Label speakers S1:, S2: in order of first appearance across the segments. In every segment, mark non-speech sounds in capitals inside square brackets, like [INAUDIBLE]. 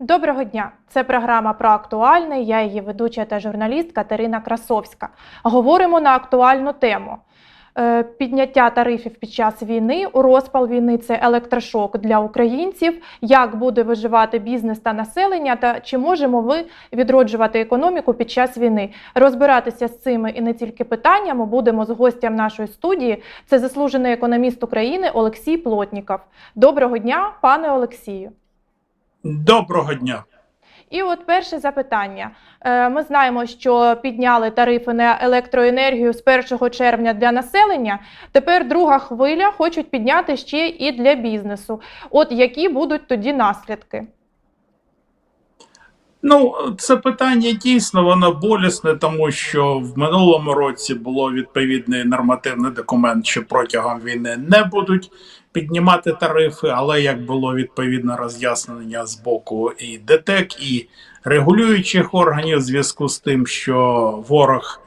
S1: Доброго дня! Це програма про актуальне. Я її ведуча та журналіст Катерина Красовська. Говоримо на актуальну тему. Е, Підняття тарифів під час війни у розпал війни це електрошок для українців. Як буде виживати бізнес та населення, та чи можемо ви відроджувати економіку під час війни? Розбиратися з цими і не тільки питаннями будемо з гостям нашої студії. Це заслужений економіст України Олексій Плотніков. Доброго дня, пане Олексію.
S2: Доброго дня.
S1: І от перше запитання. Е, Ми знаємо, що підняли тарифи на електроенергію з 1 червня для населення. Тепер друга хвиля хочуть підняти ще і для бізнесу. От які будуть тоді наслідки?
S2: Ну, це питання дійсно воно болісне, тому що в минулому році було відповідний нормативний документ, що протягом війни не будуть піднімати тарифи, але як було відповідне роз'яснення з боку і ДТЕК, і регулюючих органів в зв'язку з тим, що ворог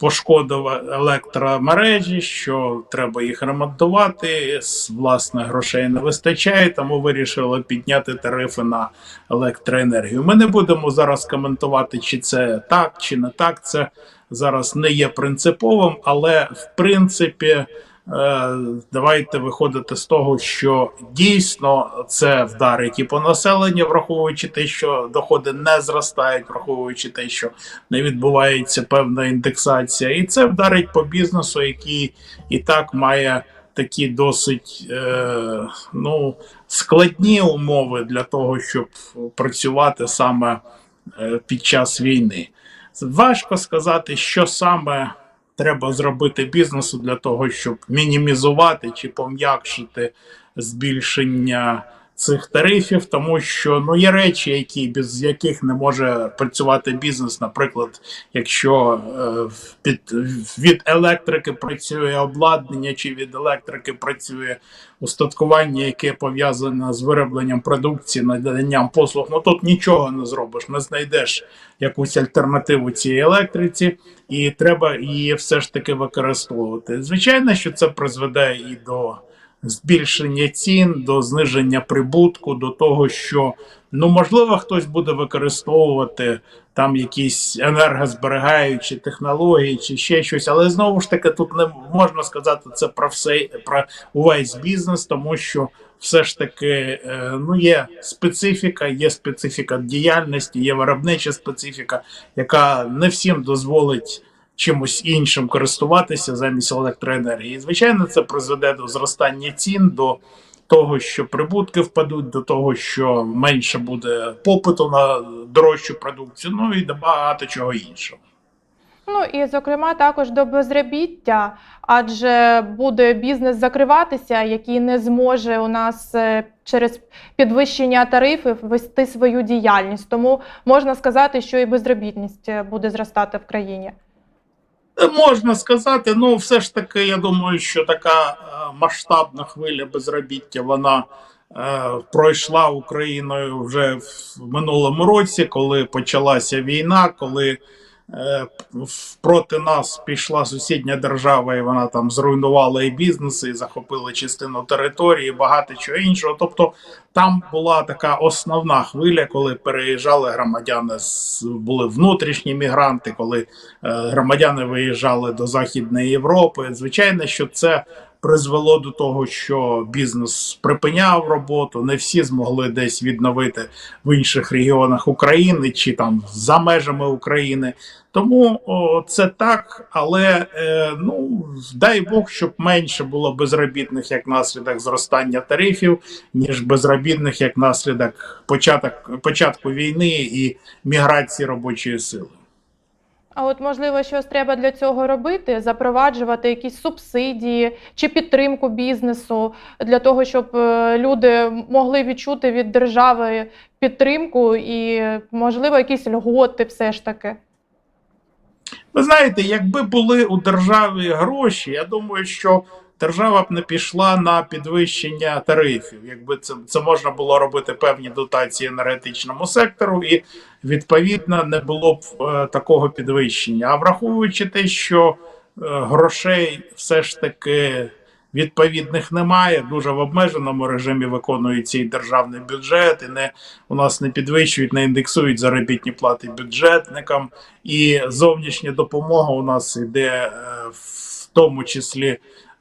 S2: пошкодив електромережі, що треба їх ремонтувати. Власне, грошей не вистачає, тому вирішили підняти тарифи на електроенергію. Ми не будемо зараз коментувати, чи це так, чи не так. Це зараз не є принциповим, але в принципі. Е, Давайте виходити з того, що дійсно це вдарить і по населенню, враховуючи те, що доходи не зростають, враховуючи те, що не відбувається певна індексація, і це вдарить по бізнесу, який і так має такі досить е, ну, складні умови для того, щоб працювати саме е, під час війни. Важко сказати, що саме треба зробити бізнесу для того, щоб мінімізувати чи пом'якшити збільшення цих тарифів, тому що ну є речі, які без яких не може працювати бізнес. Наприклад, якщо е, під від електрики працює обладнання, чи від електрики працює устаткування, яке пов'язане з виробленням продукції, наданням послуг, ну тут нічого не зробиш, не знайдеш якусь альтернативу цій електриці, і треба її все ж таки використовувати. Звичайно, що це призведе і до збільшення цін, до зниження прибутку, до того, що ну можливо хтось буде використовувати там якісь енергозберігаючі технології чи ще щось, але знову ж таки тут не можна сказати це про все про увесь бізнес, тому що все ж таки е, ну є специфіка, є специфіка діяльності, є виробнича специфіка, яка не всім дозволить чимось іншим користуватися замість електроенергії. І, звичайно, це призведе до зростання цін, до того, що прибутки впадуть, до того, що менше буде попиту на дорожчу продукцію, ну і до багато чого іншого.
S1: Ну і зокрема також до безробіття, адже буде бізнес закриватися, який не зможе у нас е, через підвищення тарифів вести свою діяльність. Тому можна сказати, що і безробітність е, буде зростати в країні.
S2: Можна сказати, ну все ж таки, я думаю, що така е, масштабна хвиля безробіття вона е, пройшла Україною вже в минулому році, коли почалася війна, коли проти нас пішла сусідня держава, і вона там зруйнувала і бізнеси, і захопила частину території, і багато чого іншого. Тобто там була така основна хвиля, коли переїжджали громадяни, були внутрішні мігранти, коли е, громадяни виїжджали до Західної Європи. Звичайно, що це призвело до того, що бізнес припиняв роботу. Не всі змогли десь відновити в інших регіонах України чи там за межами України. Тому о, це так, але е, ну дай Бог, щоб менше було безробітних як наслідок зростання тарифів, ніж безробітних як наслідок початок початку війни і міграції робочої сили.
S1: А от можливо, щось треба для цього робити, запроваджувати якісь субсидії чи підтримку бізнесу для того, щоб е, люди могли відчути від держави підтримку і, можливо, якісь льготи все ж таки.
S2: Ви знаєте, якби були у держави гроші, я думаю, що держава б не пішла на підвищення тарифів. Якби це, це можна було робити певні дотації енергетичному сектору, і відповідно не було б е, такого підвищення. А враховуючи те, що е, грошей все ж таки відповідних немає. Дуже в обмеженому режимі виконується і державний бюджет, і не у нас не підвищують, не індексують заробітні плати бюджетникам, і зовнішня допомога у нас йде е, в тому числі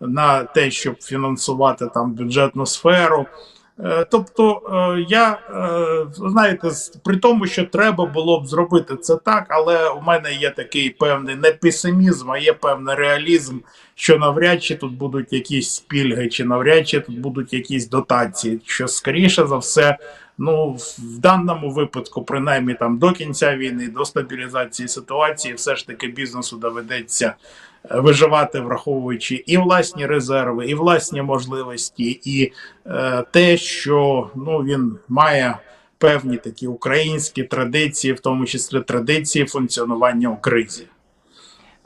S2: на те, щоб фінансувати там бюджетну сферу. Е, Тобто, е, я е, знаєте, при тому, що треба було б зробити це так, але у мене є такий певний не песимізм, а є певний реалізм, що навряд чи тут будуть якісь пільги, чи навряд чи тут будуть якісь дотації. Що скоріше за все, ну в даному випадку, принаймні там до кінця війни, до стабілізації ситуації, все ж таки бізнесу доведеться е, виживати, враховуючи і власні резерви, і власні можливості, і е, те, що ну він має певні такі українські традиції, в тому числі традиції функціонування у кризі.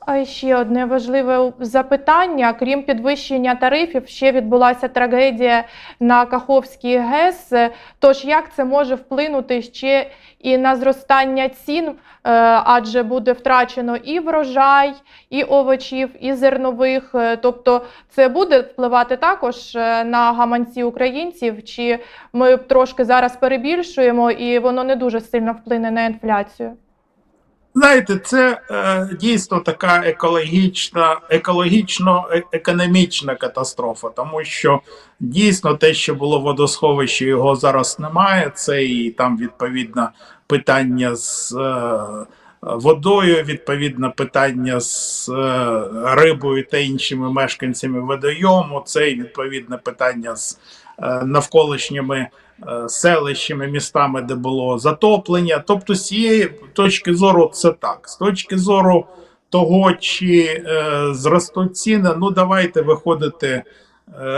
S1: А ще одне важливе запитання: крім підвищення тарифів, ще відбулася трагедія на Каховській ГЕС. Тож як це може вплинути ще і на зростання цін, Е, адже буде втрачено і врожай, і овочів, і зернових. Е, Тобто, це буде впливати також е, на гаманці українців, чи ми трошки зараз перебільшуємо, і воно не дуже сильно вплине на інфляцію.
S2: Знаєте, це е, дійсно така екологічна, екологічно-економічна катастрофа, тому що дійсно те, що було в водосховищі, його зараз немає. Це і там відповідно питання з е, водою, відповідно питання з е, рибою та іншими мешканцями водойому. Це і відповідне питання з е, навколишніми е, селищами, містами, де було затоплення. Тобто, з цієї точки зору, це так. З точки зору того, чи е, зростуть ціни, ну давайте виходити е,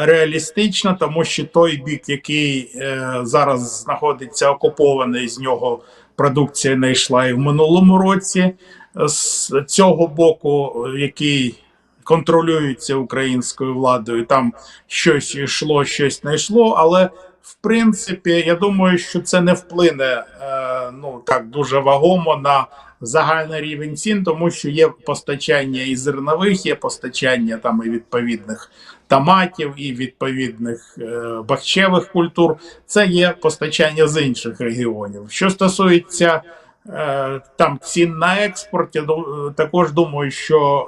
S2: реалістично, тому що той бік, який е, зараз знаходиться окупований, з нього продукція не йшла і в минулому році. З цього боку, е, який контролюється українською владою, там щось йшло, щось не йшло, але в принципі, я думаю, що це не вплине е, ну так дуже вагомо на загальний рівень цін, тому що є постачання і зернових, є постачання там і відповідних томатів, і відповідних е, бахчевих культур. Це є постачання з інших регіонів. Що стосується е, там цін на експорт, я також думаю, що.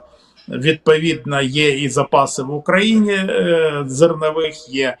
S2: Е, Відповідно, є і запаси в Україні е, зернових, є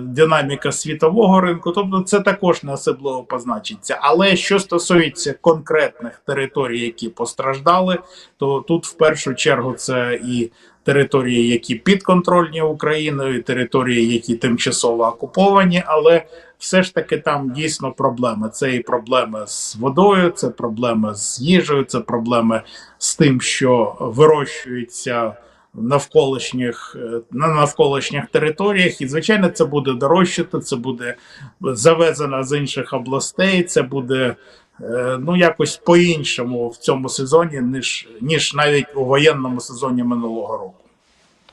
S2: динаміка світового ринку. Тобто, це також не особливо позначиться. Але що стосується конкретних територій, які постраждали, то тут в першу чергу це і території, які підконтрольні Україною, і території, які тимчасово окуповані, але все ж таки там дійсно проблеми. Це і проблеми з водою, це проблеми з їжею, це проблеми з тим, що вирощується навколишніх е, на навколишніх територіях, і звичайно, це буде дорожчати, це буде завезено з інших областей, це буде е, ну якось по-іншому в цьому сезоні, ніж ніж навіть у воєнному сезоні минулого року.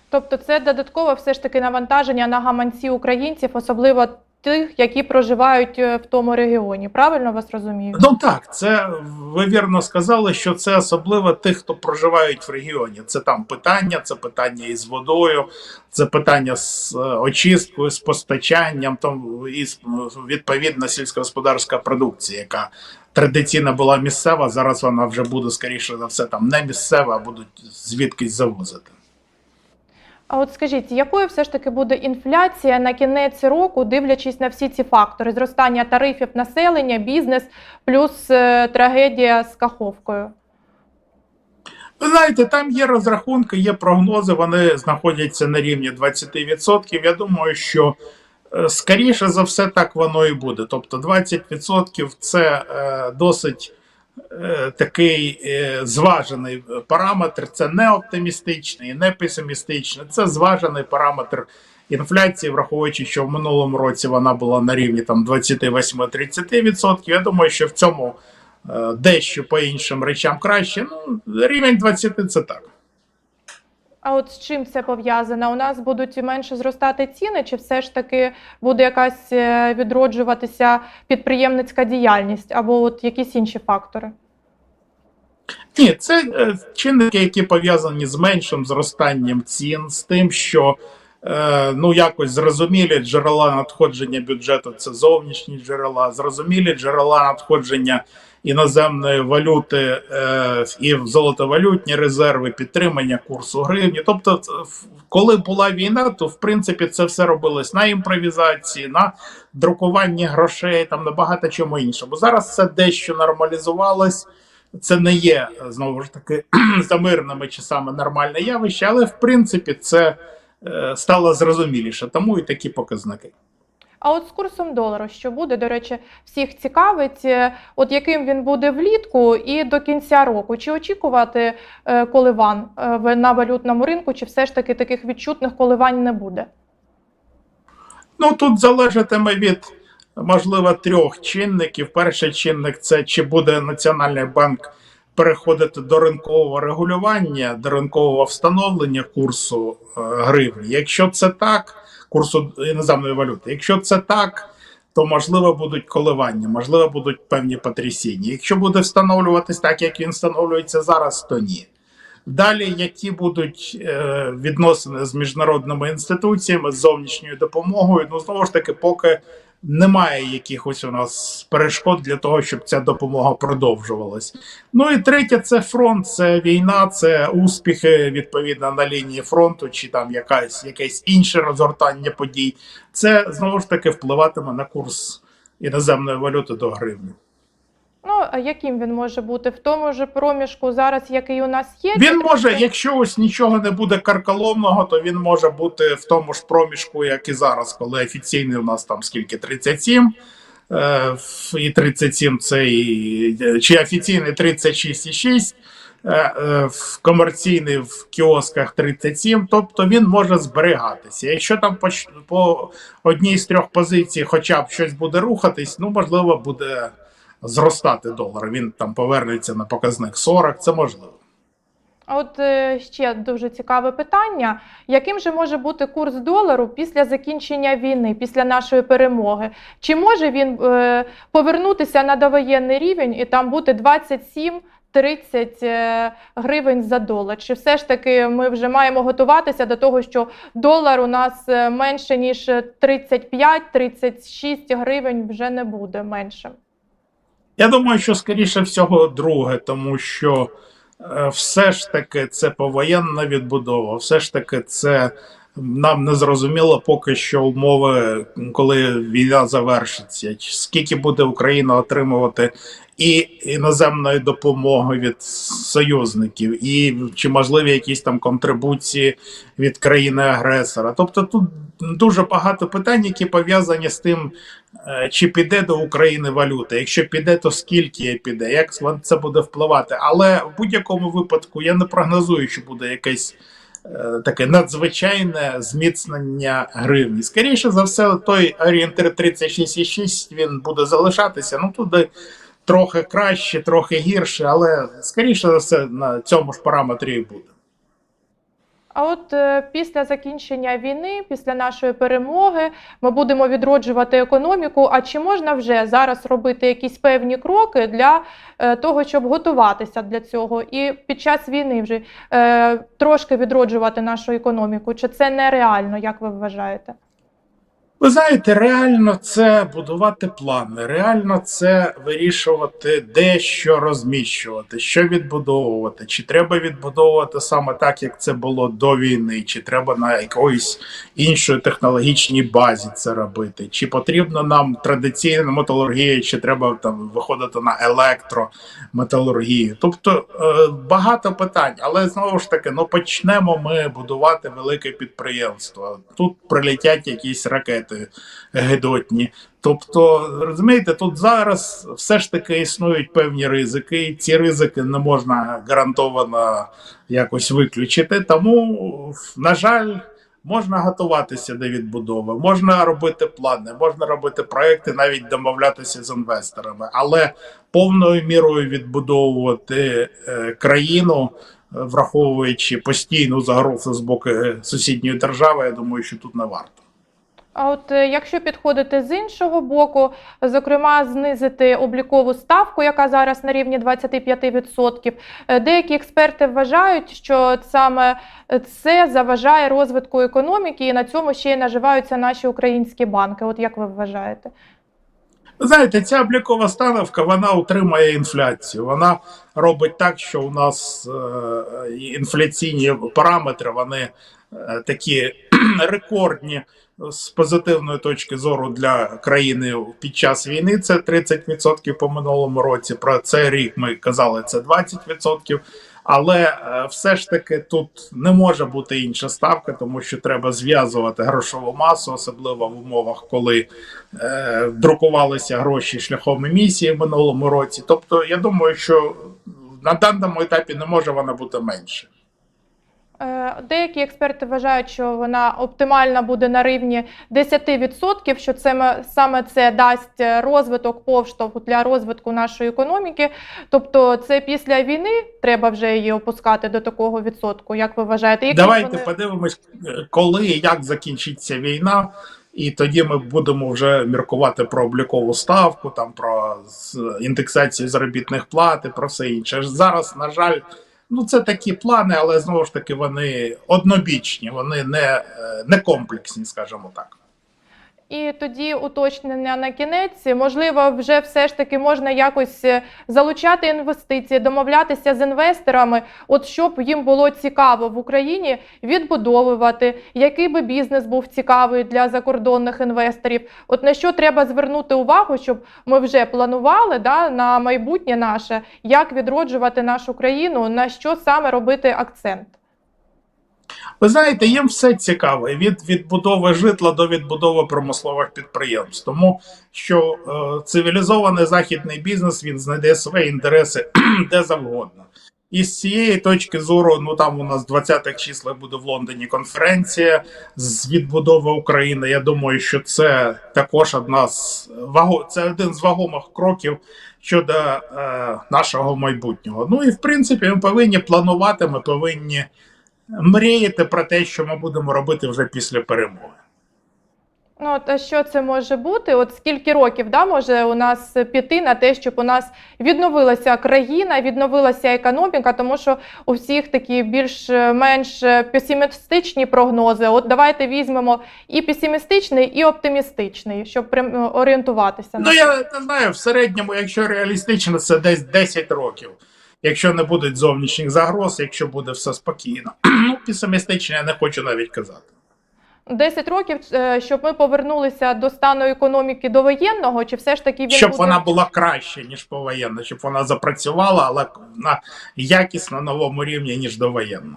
S1: Тобто це додаткове все ж таки навантаження на гаманці українців, особливо тих, які проживають е, в тому регіоні. Правильно вас розумію?
S2: Ну так, це ви вірно сказали, що це особливо тих, хто проживають в регіоні. Це там питання, це питання із водою, це питання з е, очисткою, з постачанням, там і відповідна сільськогосподарська продукція, яка традиційно була місцева. Зараз вона вже буде скоріше за все там не місцева, а будуть звідкись завозити.
S1: А от скажіть, якою все ж таки буде інфляція на кінець року, дивлячись на всі ці фактори: зростання тарифів населення, бізнес, плюс е, трагедія з каховкою?
S2: Ви знаєте, там є розрахунки, є прогнози, вони знаходяться на рівні 20%. Я думаю, що е, скоріше за все так воно і буде. Тобто 20% це е, досить такий е, зважений параметр. Це не оптимістичний, не песимістичний, це зважений параметр. Інфляції, враховуючи, що в минулому році вона була на рівні там 28-30%. Я думаю, що в цьому е, дещо по іншим речам краще. Ну, рівень 20 це так.
S1: А от з чим це пов'язано? У нас будуть менше зростати ціни, чи все ж таки буде якась е, відроджуватися підприємницька діяльність, або от якісь інші фактори?
S2: Ні, це е, чинники, які пов'язані з меншим зростанням цін, з тим, що е, ну якось зрозумілі джерела надходження бюджету це зовнішні джерела, зрозумілі джерела надходження іноземної валюти е, і в золотовалютні резерви, підтримання курсу гривні. Тобто, коли була війна, то в принципі це все робилось на імпровізації, на друкуванні грошей, там на багато чому іншому. Зараз це дещо нормалізувалось. Це не є знову ж таки [CLEARS THROAT] за мирними часами нормальне явище, але в принципі це е, стало зрозуміліше, тому і такі показники.
S1: А от з курсом долару, що буде, до речі, всіх цікавить, е, от яким він буде влітку і до кінця року. Чи очікувати е, коливань е, на валютному ринку, чи все ж таки таких відчутних коливань не буде?
S2: Ну тут залежатиме від можливо трьох чинників. Перший чинник це чи буде Національний банк переходити до ринкового регулювання, до ринкового встановлення курсу гривні. Якщо це так, курсу іноземної валюти. Якщо це так, то можливо будуть коливання, можливо, будуть певні потрясіння. Якщо буде встановлюватись так, як він встановлюється зараз, то ні. Далі, які будуть е, відносини з міжнародними інституціями, з зовнішньою допомогою, ну знову ж таки, поки немає якихось у нас перешкод для того, щоб ця допомога продовжувалась. Ну і третє, це фронт, це війна, це успіхи відповідно на лінії фронту, чи там якась якесь інше розгортання подій. Це знову ж таки впливатиме на курс іноземної валюти до гривні.
S1: Ну, а яким він може бути в тому ж проміжку зараз, який у нас є?
S2: Він
S1: чи
S2: може, якщо ось нічого не буде карколомного, то він може бути в тому ж проміжку, як і зараз, коли офіційний у нас там скільки 37. е, І 37 це і, чи офіційний 36,6, е, е, в комерційний в кіосках 37, тобто він може зберігатися. Якщо там по, по одній з трьох позицій хоча б щось буде рухатись, ну можливо буде зростати долар. Він там повернеться на показник 40, це можливо.
S1: А От е, ще дуже цікаве питання: яким же може бути курс долару після закінчення війни, після нашої перемоги? Чи може він е, повернутися на довоєнний рівень і там бути 27 30 е, гривень за долар? Чи все ж таки ми вже маємо готуватися до того, що долар у нас менше ніж 35-36 гривень вже не буде меншим?
S2: Я думаю, що скоріше всього друге, тому що е, все ж таки це повоєнна відбудова, все ж таки це нам не зрозуміло поки що умови, коли війна завершиться. Скільки буде Україна отримувати і іноземної допомоги від союзників, і чи можливі якісь там контрибуції від країни-агресора. Тобто тут дуже багато питань, які пов'язані з тим, Е, чи піде до України валюта. Якщо піде, то скільки піде, як це буде впливати. Але в будь-якому випадку я не прогнозую, що буде якесь таке надзвичайне зміцнення гривні. Скоріше за все, той орієнтир 36,6 він буде залишатися. Ну туди трохи краще, трохи гірше, але скоріше за все на цьому ж параметрі буде.
S1: А от е, після закінчення війни, після нашої перемоги, ми будемо відроджувати економіку. А чи можна вже зараз робити якісь певні кроки для е, того, щоб готуватися для цього, і під час війни вже е, трошки відроджувати нашу економіку? Чи це нереально, як ви вважаєте?
S2: Ви знаєте, реально це будувати плани, реально це вирішувати, де що розміщувати, що відбудовувати, чи треба відбудовувати саме так, як це було до війни, чи треба на якоїсь іншої технологічній базі це робити, чи потрібно нам традиційна металургія, чи треба там виходити на електрометалургію. Тобто е, багато питань, але знову ж таки, ну почнемо ми будувати велике підприємство. Тут прилетять якісь ракети гедотні. Тобто, розумієте, тут зараз все ж таки існують певні ризики, і ці ризики не можна гарантовано якось виключити. Тому, на жаль, можна готуватися до відбудови, можна робити плани, можна робити проекти, навіть домовлятися з інвесторами, але повною мірою відбудовувати е, країну. Враховуючи постійну загрозу з боку е, сусідньої держави, я думаю, що тут не варто.
S1: А от е, якщо підходити з іншого боку, зокрема, знизити облікову ставку, яка зараз на рівні 25%, е, деякі експерти вважають, що саме це заважає розвитку економіки, і на цьому ще й наживаються наші українські банки. От як ви вважаєте?
S2: Знаєте, ця облікова становка вона утримує інфляцію. Вона робить так, що у нас е, інфляційні параметри вони е, такі [CLEARS THROAT] рекордні з позитивної точки зору для країни під час війни. Це 30% по минулому році. Про цей рік ми казали це 20%. Але е, все ж таки тут не може бути інша ставка, тому що треба зв'язувати грошову масу, особливо в умовах, коли е, друкувалися гроші шляхом емісії в минулому році. Тобто, я думаю, що на даному етапі не може вона бути менше.
S1: Е, Деякі експерти вважають, що вона оптимальна буде на рівні 10%, що це ме- саме це дасть розвиток поштовху для розвитку нашої економіки. Тобто, це після війни треба вже її опускати до такого відсотку. Як ви вважаєте? Які
S2: Давайте
S1: вони-
S2: подивимось, коли і як закінчиться війна, і тоді ми будемо вже міркувати про облікову ставку, там про індексацію заробітних плат і про все інше. Зараз, на жаль, ну це такі плани, але знову ж таки вони однобічні, вони не, е, не комплексні, скажімо так.
S1: І тоді уточнення на кінець, можливо, вже все ж таки можна якось е, залучати інвестиції, домовлятися з інвесторами, от щоб їм було цікаво в Україні відбудовувати, який би бізнес був цікавий для закордонних інвесторів. От на що треба звернути увагу, щоб ми вже планували да, на майбутнє наше, як відроджувати нашу країну, на що саме робити акцент.
S2: Ви знаєте, їм все цікаво від відбудови житла до відбудови промислових підприємств, тому що е, цивілізований західний бізнес він знайде свої інтереси [CLEARS THROAT] де завгодно. І з цієї точки зору, ну там у нас 20-х числах буде в Лондоні конференція з відбудови України. Я думаю, що це також одна з ваго, це один з вагомих кроків щодо е, нашого майбутнього. Ну і в принципі, ми повинні планувати, ми повинні мріяти про те, що ми будемо робити вже після перемоги.
S1: Ну, от, а що це може бути? От скільки років да, може у нас піти на те, щоб у нас відновилася країна, відновилася економіка, тому що у всіх такі більш-менш песимістичні прогнози. От давайте візьмемо і песимістичний, і оптимістичний, щоб прям орієнтуватися.
S2: Ну я не знаю, в середньому, якщо реалістично, це десь 10 років. Якщо не будуть зовнішніх загроз, якщо буде все спокійно. [CLEARS THROAT] Ну, песимістично я не хочу навіть казати.
S1: 10 років, е, щоб ми повернулися до стану економіки довоєнного, чи все ж таки він
S2: Щоб
S1: буде...
S2: вона була краще, ніж повоєнна, щоб вона запрацювала, але на якісно новому рівні, ніж довоєнна.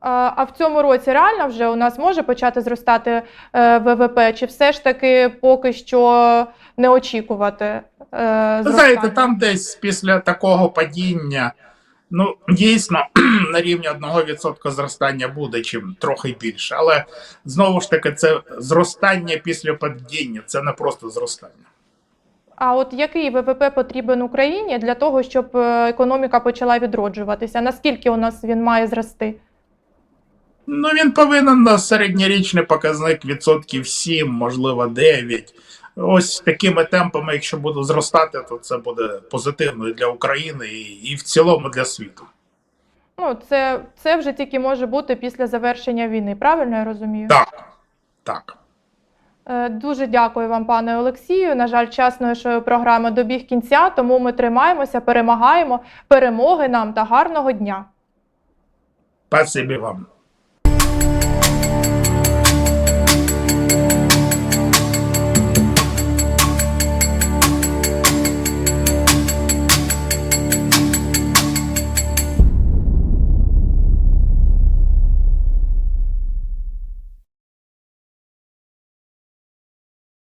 S1: А а в цьому році реально вже у нас може почати зростати е, ВВП, чи все ж таки поки що не очікувати? Е,
S2: знаєте, там десь після такого падіння, ну дійсно [CLEARS THROAT] на рівні 1% зростання буде чим трохи більше. Але знову ж таки, це зростання після падіння, це не просто зростання.
S1: А от який ВВП потрібен Україні для того, щоб е, економіка почала відроджуватися? Наскільки у нас він має зрости?
S2: Ну він повинен на середньорічний показник відсотків 7, можливо, 9. Ось такими темпами, якщо буде зростати, то це буде позитивно і для України і, і в цілому для світу.
S1: Ну, це, це вже тільки може бути після завершення війни. Правильно я розумію?
S2: Так, так.
S1: Е, Дуже дякую вам, пане Олексію. На жаль, час нашої програми добіг кінця, тому ми тримаємося, перемагаємо. Перемоги нам та гарного дня.
S2: Спасибі вам.